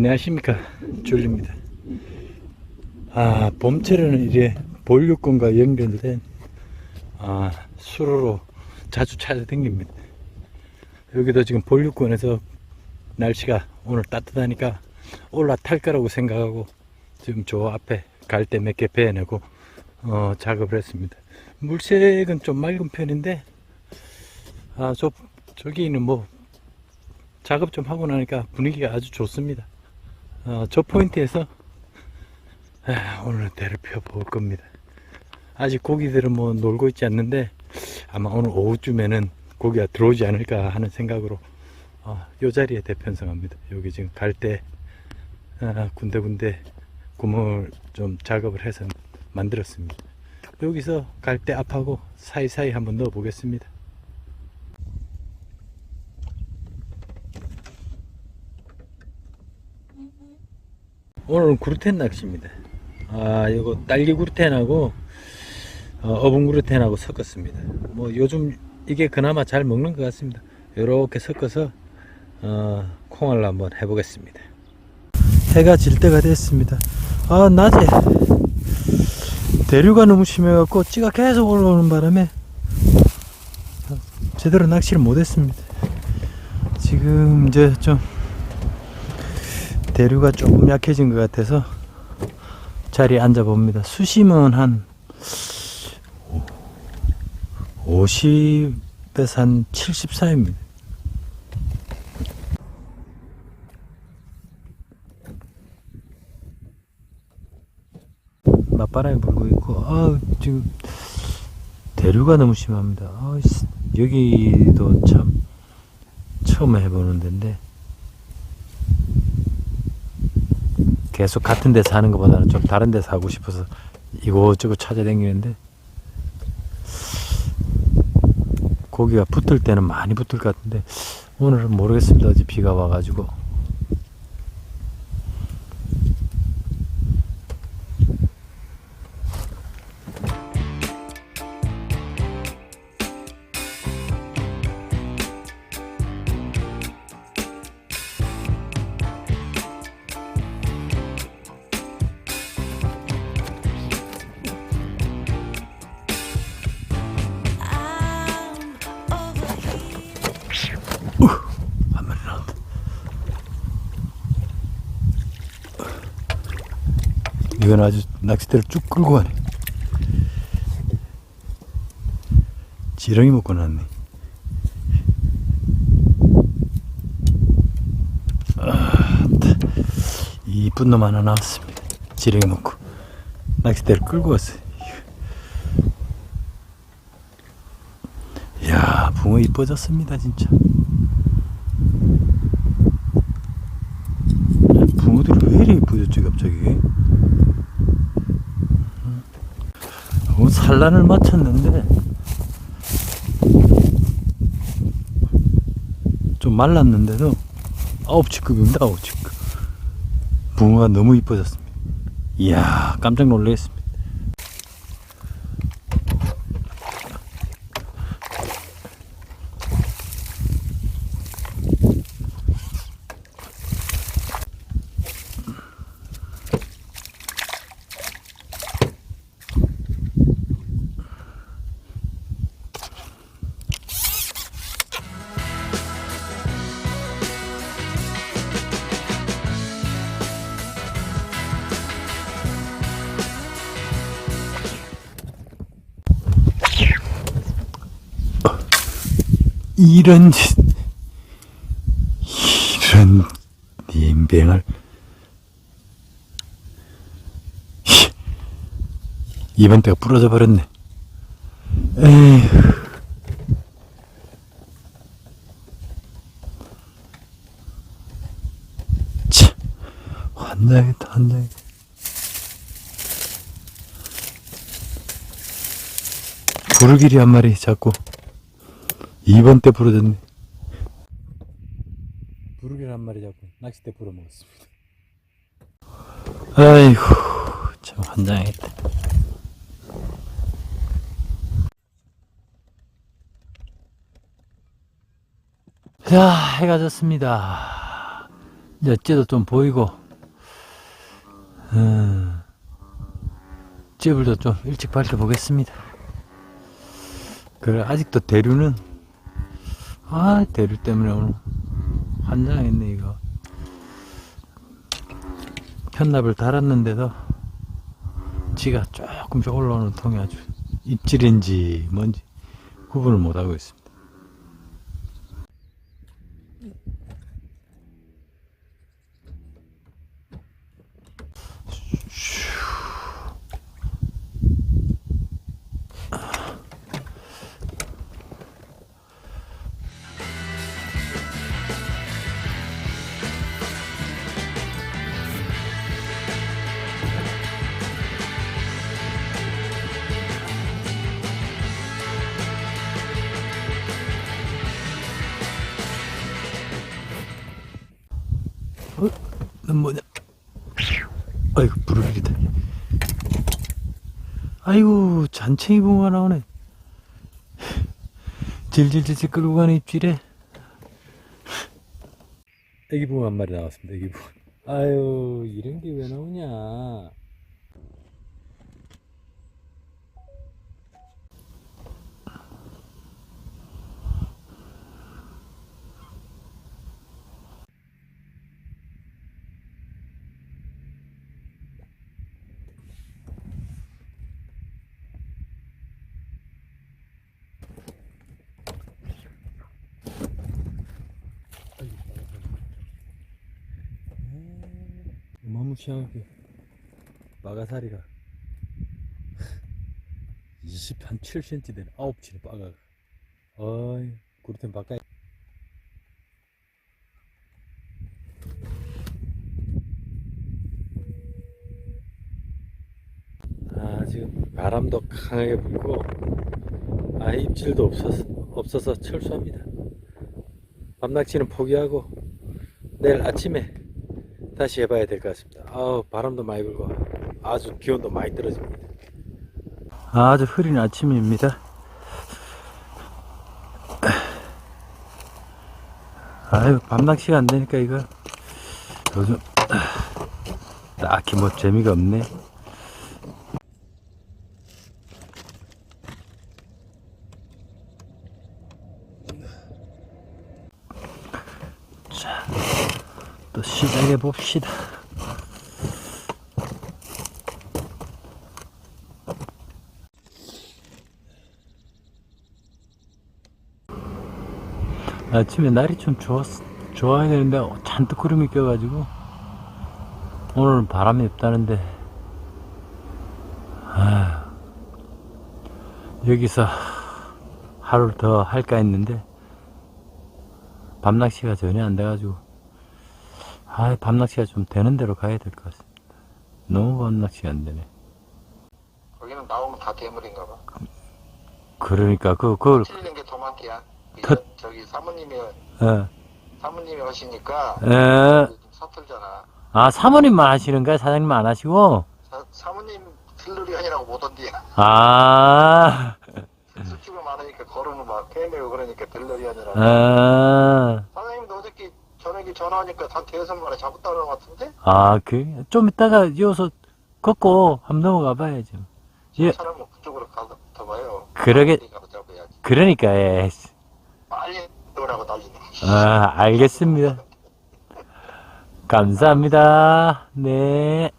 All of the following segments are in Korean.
안녕하십니까. 줄리입니다. 아 봄철에는 이제 본류권과 연결된 아 수로로 자주 찾아다닙니다. 여기도 지금 본류권에서 날씨가 오늘 따뜻하니까 올라탈 거라고 생각하고 지금 저 앞에 갈대 몇개 베어내고 어, 작업을 했습니다. 물색은 좀 맑은 편인데 아 저 저기는 뭐 작업 좀 하고 나니까 분위기가 아주 좋습니다. 어, 저 포인트에서 아, 오늘 대를 펴볼 겁니다. 아직 고기들은 뭐 놀고 있지 않는데 아마 오늘 오후쯤에는 고기가 들어오지 않을까 하는 생각으로 어, 이 자리에 대편성합니다. 여기 지금 갈때 아, 군데군데 구멍을 좀 작업을 해서 만들었습니다. 여기서 갈때 앞하고 사이사이 한번 넣어 보겠습니다. 오늘은 구르텐 낚시입니다. 아, 이거 딸기 구르텐하고 어, 어분 구르텐하고 섞었습니다. 뭐 요즘 이게 그나마 잘 먹는 것 같습니다. 이렇게 섞어서 어, 콩알로 한번 해보겠습니다. 해가 질 때가 됐습니다. 아 낮에 대류가 너무 심해갖고 찌가 계속 올라오는 바람에 제대로 낚시를 못했습니다. 지금 이제 좀 대류가 조금 약해진 것 같아서 자리에 앉아 봅니다. 수심은 한 50에서 한 70 사이입니다. 맞바람이 불고 있고, 아, 지금 대류가 너무 심합니다. 아, 씨, 여기도 참 처음 해보는 데인데, 계속 같은 데 사는 것보다는 좀 다른 데 사고 싶어서 이곳저곳 찾아다니는데 고기가 붙을 때는 많이 붙을 것 같은데 오늘은 모르겠습니다. 어제 비가 와가지고 이건 아주 낚싯대를 쭉 끌고 가네. 지렁이 먹고 났네. 아, 이쁜 놈 하나 나왔습니다. 지렁이 먹고 낚싯대를 끌고 왔어요. 이야, 붕어 이뻐졌습니다, 진짜. 붕어들이 왜 이리 이쁘졌지 갑자기 어, 산란을 마쳤는데. 좀 말랐는데도 아홉 치급입니다 아홉 치급. 붕어가 너무 이뻐졌습니다. 이야 깜짝 놀랐습니다 이런 짓, 이런 인뱅을 이번 때가 부러져 버렸네. 에휴. 참, 환장했다, 환장해. 부르기리 한 마리 잡고 2번 때 부러졌네. 부르기를 한 마리 잡고 낚싯대 부러 먹었습니다. 아이고, 참 환장했다. 자, 해가 졌습니다. 엿째도 좀 보이고, 음, 찌불도 좀 일찍 밝혀보겠습니다. 그래, 아직도 대류는, 아, 대류 때문에 오늘 환장했네, 이거. 편납을 달았는데도, 지가 조금씩 올라오는 통이 아주 입질인지 뭔지 구분을 못하고 있습니다. 뭐냐? 아이고, 부르르기다. 아이고, 잔챙이 붕어가 나오네. 질질질질 끌고 가는 입질에. 애기 붕어 한 마리 나왔습니다, 애기 붕어. 아유, 이런 게 왜 나오냐. 어마무시하게. 마가사리가 20, 한 7cm 되는 9치네 빠가 어이 구르텐 바깥 아 지금 바람도 강하게 불고 아 입질도 없어서, 없어서 철수합니다. 밤낚시는 포기하고 내일 아침에 다시 해봐야 될 것 같습니다. 아우 바람도 많이 불고 아주 기온도 많이 떨어집니다. 아주 흐린 아침입니다. 아유 밤낚시가 안 되니까 이거 요즘 딱히 뭐 재미가 없네. 자, 또 시작해 봅시다. 아침에 날이 좀 좋았, 좋아야 되는데 잔뜩 구름이 껴가지고 오늘은 바람이 없다는데 아, 여기서 하루를 더 할까 했는데 밤낚시가 전혀 안 돼가지고 아, 밤낚시가 좀 되는 대로 가야 될 것 같습니다. 너무 밤낚시가 안 되네. 거기는 나오면 다 대물인가 봐. 그러니까 그 그걸 틀리는 게 도마티야. 그 컷. 저기 사모님이 어, 사모님이 하시니까 에, 좀 서툴잖아. 아 사모님만 하시는가요? 사장님만 안 하시고? 사, 사모님 틀르리 아니라고 못한디. 아, 수치가 많으니까 걸으면 막 헤매고 그러니까 들러리 아니라고. 아, 사장님도 어저께 저녁에 전화하니까 한 대여섯 마리 잡았다는 것 같은데? 아, 그, 좀 이따가 이어서 걷고 한번 넘어가 봐야죠. 예. 사람은 그쪽으로 가서 더 봐요. 그러게-. 그러니까, 예. 빨리 오라고 난리네. 아, 알겠습니다. 감사합니다. 네.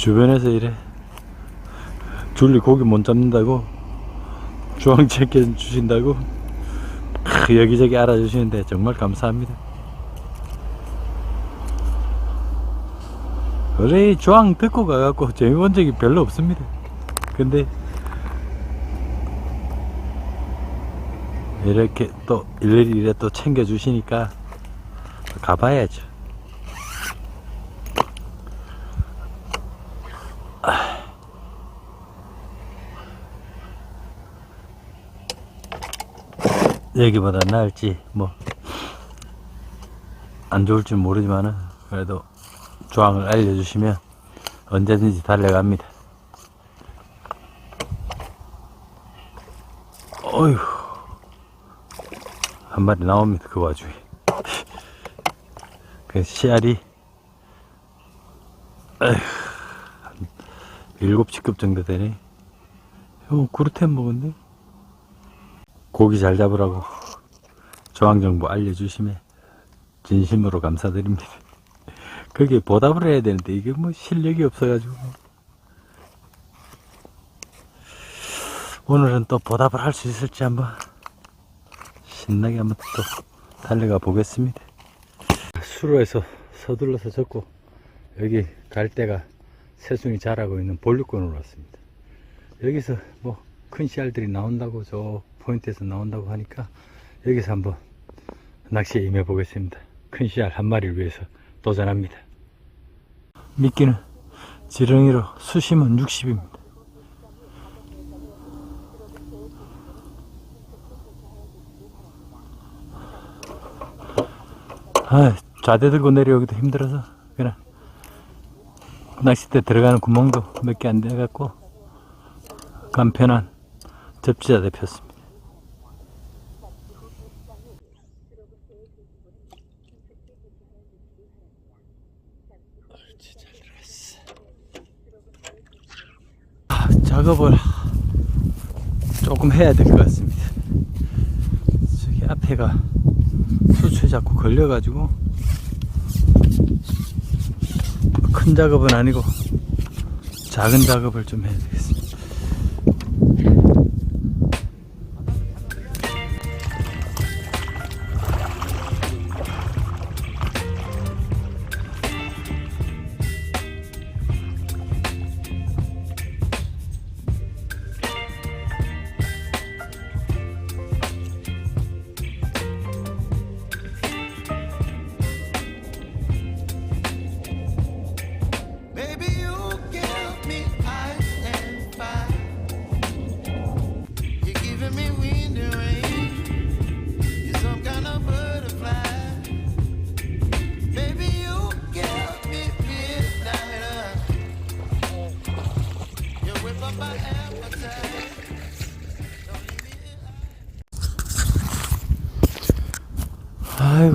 주변에서 이래 줄리 고기 못 잡는다고 주황 챙겨 주신다고 크, 여기저기 알아주시는데 정말 감사합니다. 이 조항 듣고 가갖고 재미 본 적이 별로 없습니다. 근데 이렇게 또 일일이 또 챙겨주시니까 가봐야죠. 여기보다 나을지 뭐 안 좋을 줄 모르지만은 그래도 조항을 알려주시면 언제든지 달려갑니다. 어휴, 한 마리 나옵니다. 그 와중에. 그 씨알이, 에휴, 한 7급 정도 되네. 형, 구르텐 먹었네? 고기 잘 잡으라고 조항 정보 알려주시면 진심으로 감사드립니다. 그게 보답을 해야 되는데 이게 뭐 실력이 없어가지고 오늘은 또 보답을 할 수 있을지 한번 신나게 한번 또 달려가 보겠습니다. 수로에서 서둘러서 졌고 여기 갈 데가 새송이 자라고 있는 볼류권으로 왔습니다. 여기서 뭐 큰 씨알들이 나온다고 저 포인트에서 나온다고 하니까 여기서 한번 낚시에 임해 보겠습니다. 큰 씨알 한 마리를 위해서 도전합니다. 미끼는 지렁이로 수심은 60입니다. 아, 좌대 들고 내려오기도 힘들어서 그냥 낚싯대 들어가는 구멍도 몇 개 안 돼갖고 간편한 접지자 대표습니다. 아, 작업을 조금 해야 될 것 같습니다. 저기 앞에가 수초에 자꾸 걸려가지고 큰 작업은 아니고 작은 작업을 좀 해야 되겠습니다.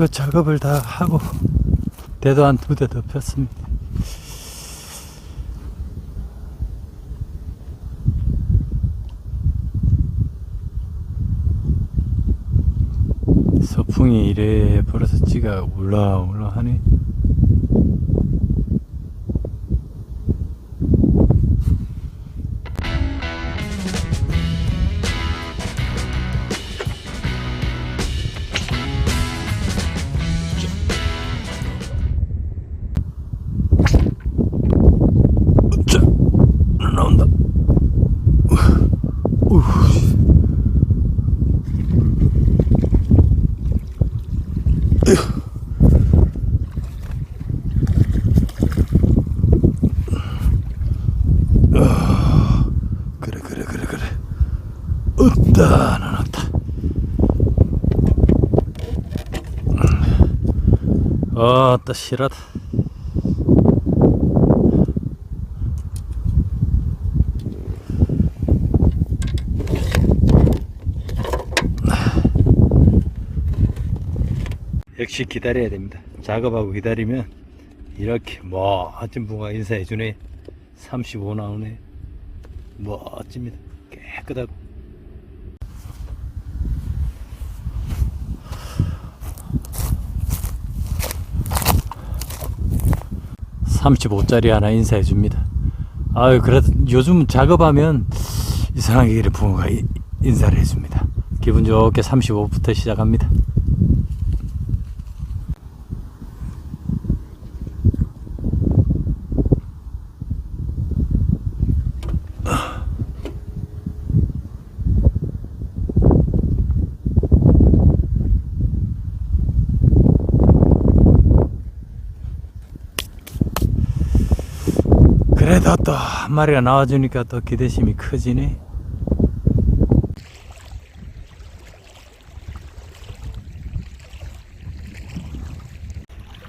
이고 작업을 다 하고 대도 한 두 대 더 폈습니다. 서풍이 이래 벌어서 찌가 울라울라 하네. 아따 실하다. 역시 기다려야 됩니다. 작업하고 기다리면 이렇게 멋진 붕어가 인사해 주네. 35 나오네. 멋집니다. 깨끗하고. (35짜리) 하나 인사해 줍니다. 아유 그래도 요즘 작업하면 이상하게 이렇게 붕어가 이- 인사를 해줍니다. 기분 좋게 35부터 시작합니다 그래도 또 한 마리가 나와주니까 또 기대심이 커지네.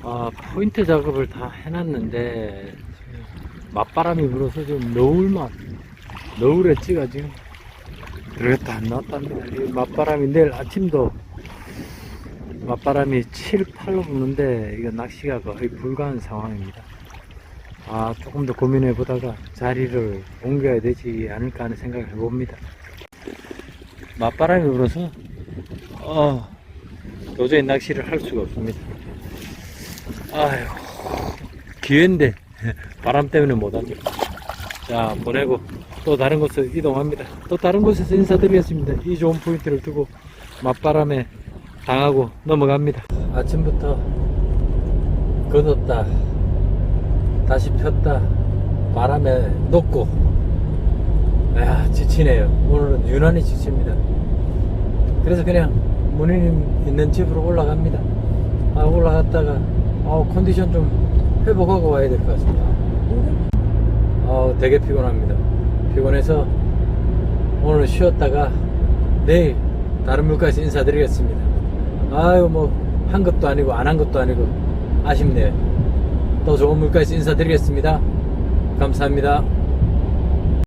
아, 포인트 작업을 다 해놨는데 지금 맞바람이 불어서 좀 너울만 너울에 찌가 지금 그렇다 안 나왔답니다. 이 맞바람이 내일 아침도 맞바람이 7, 8로 부는데 이거 낚시가 거의 불가한 상황입니다. 아 조금 더 고민해 보다가 자리를 옮겨야 되지 않을까 하는 생각을 해봅니다. 맞바람이 불어서 어, 도저히 낚시를 할 수가 없습니다. 아휴 기회인데 바람 때문에 못합니다. 자 보내고 또 다른 곳으로 이동합니다. 또 다른 곳에서 인사드리겠습니다. 이 좋은 포인트를 두고 맞바람에 당하고 넘어갑니다. 아침부터 걷었다 다시 폈다 바람에 녹고 야 지치네요. 오늘은 유난히 지칩니다. 그래서 그냥 문희님 있는 집으로 올라갑니다. 아 올라갔다가 아 컨디션 좀 회복하고 와야 될 것 같습니다. 아 되게 피곤합니다. 피곤해서 오늘 쉬었다가 내일 다른 물가에서 인사드리겠습니다. 아유 뭐 한 것도 아니고 안 한 것도 아니고 아쉽네요. 또 좋은 물가에서 인사드리겠습니다. 감사합니다.